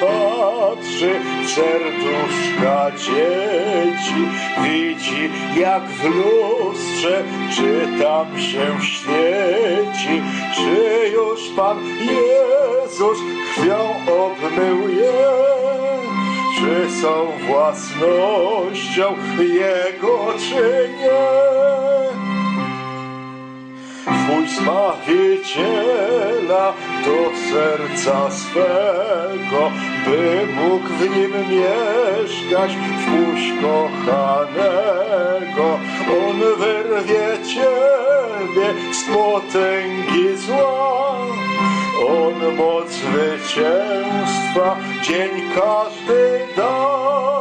patrzy w serduszka dzieci, widzi jak w lustrze, czy tam się świeci, czy już Pan Jezus krwią obmył je, czy są własnością Jego, czy nie. Twój Zbawiciela do serca swego, by mógł w nim mieszkać, wpuść kochanego. On wyrwie ciebie z potęgi zła, on moc zwycięstwa dzień każdy da.